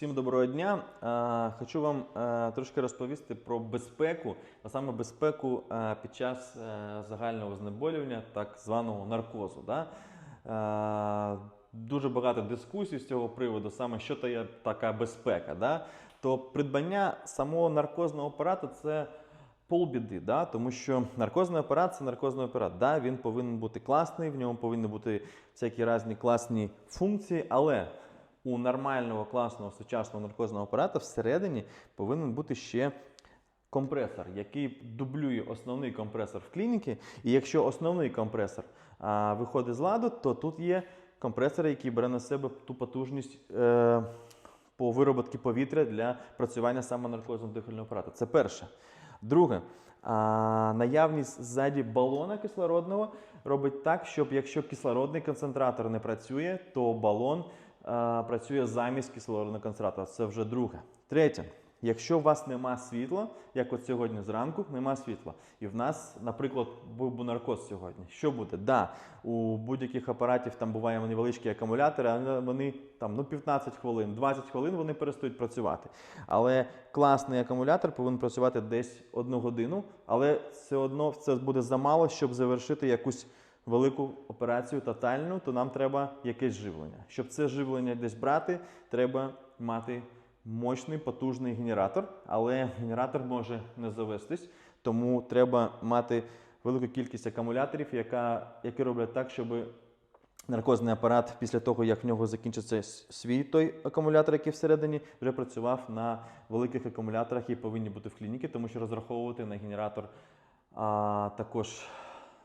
Всім доброго дня. Е, Хочу вам е, трошки розповісти про безпеку, а саме безпеку е, під час загального знеболювання, так званого наркозу. Дуже багато дискусій з цього приводу, саме що то є така безпека. То придбання самого наркозного апарату це полбіди, да? тому що наркозний апарат це наркозний апарат. Да? Він повинен бути класний, в ньому повинні бути всякі різні класні функції, але у нормального класного сучасного наркозного апарата всередині повинен бути ще компресор, який дублює основний компресор в клініці. І якщо основний компресор а, виходить з ладу, то тут є компресор, який бере на себе ту потужність. Е, по вироботці повітря для працювання саме наркозного дихального апарату. Це перше. Друге, а, наявність ззаді балона кислородного робить так, щоб якщо кислородний концентратор не працює, то балон працює замість кислородного концентратора. Це вже друге. Третє. Якщо у вас нема світла, як от сьогодні зранку, нема світла, і в нас, наприклад, був наркоз сьогодні. Що буде? Да, у будь-яких апаратів там буває невеличкі акумулятори, але вони там ну 15 хвилин, 20 хвилин вони перестають працювати. Але класний акумулятор повинен працювати десь одну годину, але все одно це буде замало, щоб завершити якусь велику операцію тотальну, то нам треба якесь живлення. Щоб це живлення десь брати, треба мати мощний потужний генератор, але генератор може не завестись, тому треба мати велику кількість акумуляторів, яка, які роблять так, щоб наркозний апарат після того, як в нього закінчиться свій той акумулятор, який всередині, вже працював на великих акумуляторах, які повинні бути в клініці, тому що розраховувати на генератор а, також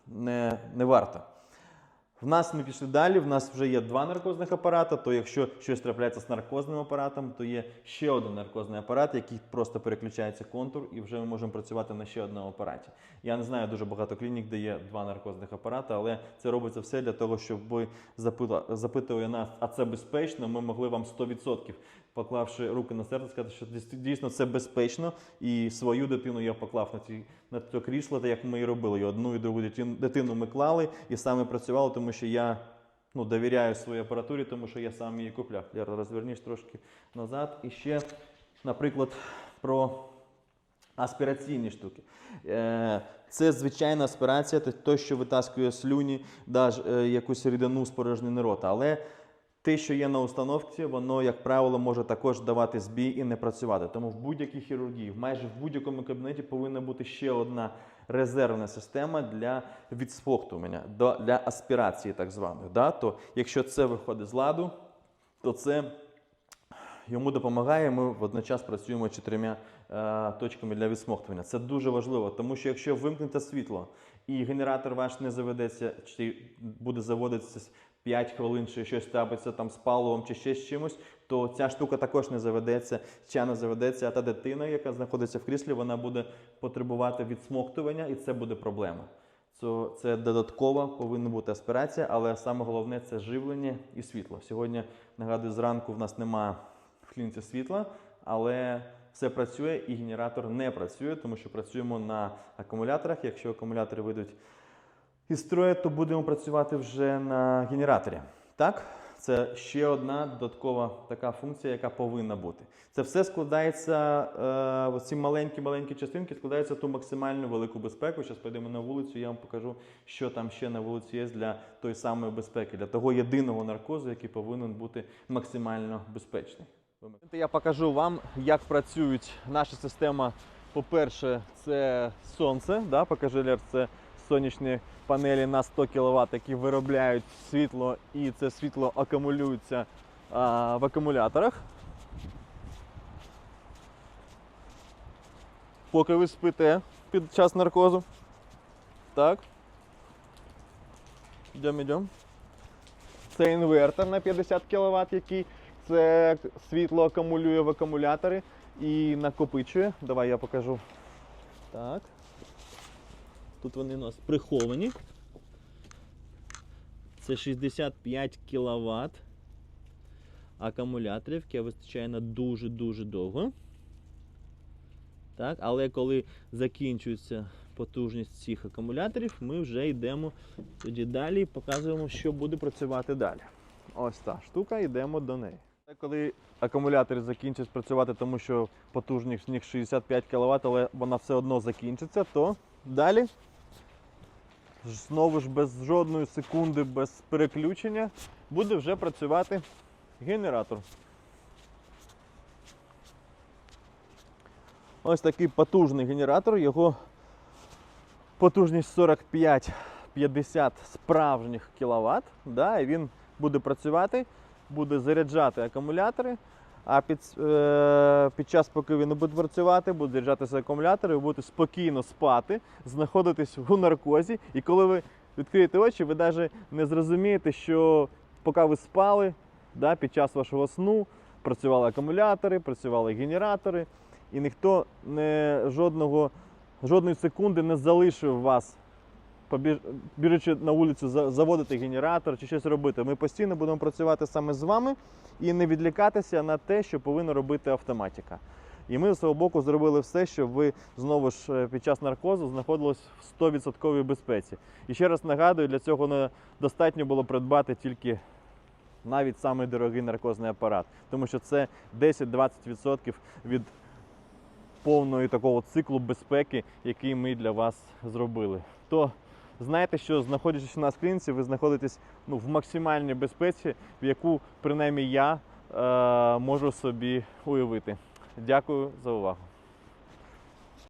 не, не варто. В нас ми пішли далі. В нас вже є два наркозних апарати. То якщо щось трапляється з наркозним апаратом, то є ще один наркозний апарат, який просто переключається контур, і вже ми можемо працювати на ще одному апараті. Я не знаю дуже багато клінік, де є два наркозних апарати, але це робиться все для того, щоб ви запитували нас, а це безпечно. Ми могли вам 100%, поклавши руки на серце, сказати, що дійсно це безпечно. І свою дитину я поклав на ці на це крісло, так як ми і робили. І одну і другу дитину, ми клали і саме працювали, тому що я ну, довіряю своїй апаратурі, тому що я сам її купляв. Лера, розверніш трошки назад. І ще, наприклад, про аспіраційні штуки. Е, Це звичайна аспірація, те, що витаскує слюні, е, якусь рідину з порожнини рота. Але те, що є на установці, воно, як правило, може також давати збій і не працювати. Тому в будь-якій хірургії, майже в будь-якому кабінеті повинна бути ще одна резервна система для відсмоктування, для аспірації, так званої. Да? То якщо це виходить з ладу, то це йому допомагає. Ми водночас працюємо чотирма е, точками для відсмоктування. Це дуже важливо, тому що якщо вимкнете світло і генератор ваш не заведеться, чи буде заводитися 5 хвилин, чи щось трапиться там з паливом, чи ще з чимось, то ця штука також не заведеться, ця не заведеться, а та дитина, яка знаходиться в кріслі, вона буде потребувати відсмоктування, і це буде проблема. Це, це додатково повинна бути аспірація, але саме головне це живлення і світло. Сьогодні, нагадую, зранку в нас немає в клініці світла, але все працює і генератор не працює, тому що працюємо на акумуляторах. Якщо акумулятори вийдуть із строю, то будемо працювати вже на генераторі. Так? Це ще одна додаткова така функція, яка повинна бути. Це все складається, е, оці маленькі-маленькі частинки складаються в ту максимальну велику безпеку. Зараз підемо на вулицю, я вам покажу, що там ще на вулиці є для тої самої безпеки, для того єдиного наркозу, який повинен бути максимально безпечний. Я покажу вам, як працюють наша система. По-перше, це сонце. Да? Покажи, Лер, це сонячні панелі на 100 кВт, які виробляють світло, і це світло акумулюється а, в акумуляторах. Поки ви спите під час наркозу. Так. Йдемо, йдемо. Це інвертор на 50 кВт, який це світло акумулює в акумулятори і накопичує. Давай я покажу. Так. Тут вони у нас приховані. Це 65 кВт акумуляторів, яке вистачає на дуже-дуже довго. Так, але коли закінчується потужність цих акумуляторів, ми вже йдемо тоді далі і показуємо, що буде працювати далі. Ось та штука, йдемо до неї. Коли акумулятори закінчать працювати, тому що потужність в них 65 кВт, але вона все одно закінчиться, то далі знову ж без жодної секунди, без переключення буде вже працювати генератор. Ось такий потужний генератор, його потужність 45-50 справжніх кВт, да, і він буде працювати, буде заряджати акумулятори. А під, е, під час, поки він буде працювати, буде заряджатися акумулятори, ви будете спокійно спати, знаходитись у наркозі. І коли ви відкриєте очі, ви навіть не зрозумієте, що поки ви спали, да, під час вашого сну працювали акумулятори, працювали генератори, і ніхто не, жодного, жодної секунди не залишив вас. Біжучи на вулицю, заводити генератор чи щось робити. Ми постійно будемо працювати саме з вами і не відлікатися на те, що повинна робити автоматика. І ми з свого боку зробили все, щоб ви знову ж е, під час наркозу знаходились в 100% безпеці. І ще раз нагадую, для цього не достатньо було придбати тільки навіть самий дорогий наркозний апарат, тому що це 10-20% від повної такого циклу безпеки, який ми для вас зробили. То знайте, що знаходячись на скринці, ви знаходитесь ну, в максимальній безпеці, в яку принаймні я е, можу собі уявити. Дякую за увагу.